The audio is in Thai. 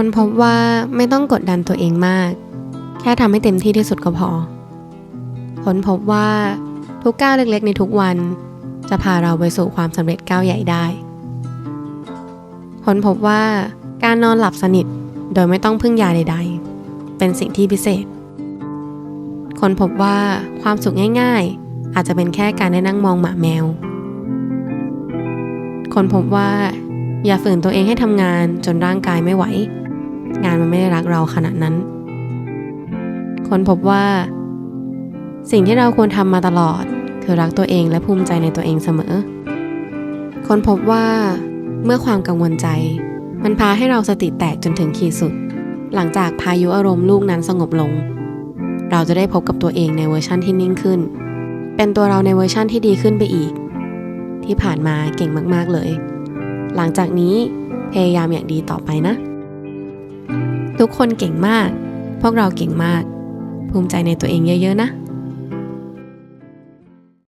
ค้นพบว่าไม่ต้องกดดันตัวเองมาก แค่ทำให้เต็มที่ที่สุดก็พอค้นพบว่าทุกก้าวเล็กๆ ในทุกวัน จะพาเราไปสู่ความสำเร็จก้าวใหญ่ได้ค้นพบว่าการนอนหลับสนิทโดยไม่ต้องพึ่งยาใด ๆ เป็นสิ่งที่พิเศษค้นพบว่าความสุขง่ายๆ อาจจะเป็นแค่การได้นั่งมองหมาแมวค้นพบว่าอย่าฝืนตัวเองให้ทำงานจนร่างกายไม่ไหว งานมันไม่ได้รักเราขนาดนั้น คนพบว่า สิ่งที่เราควรทำมาตลอด คือรักตัวเองและภูมิใจในตัวเองเสมอ คนพบว่าเมื่อความกังวลใจ มันพาให้เราสติแตกจนถึงขีดสุด หลังจากพายุอารมณ์ลูกนั้นสงบลง เราจะได้พบกับตัวเองในเวอร์ชั่นที่นิ่งขึ้น เป็นตัวเราในเวอร์ชั่นที่ดีขึ้นไปอีก ที่ผ่านมาเก่งมากๆเลย หลังจากนี้พยายามอย่างดีต่อไปนะ ทุกคนเก่งมาก พวกเราเก่งมาก ภูมิใจในตัวเองเยอะ ๆ นะ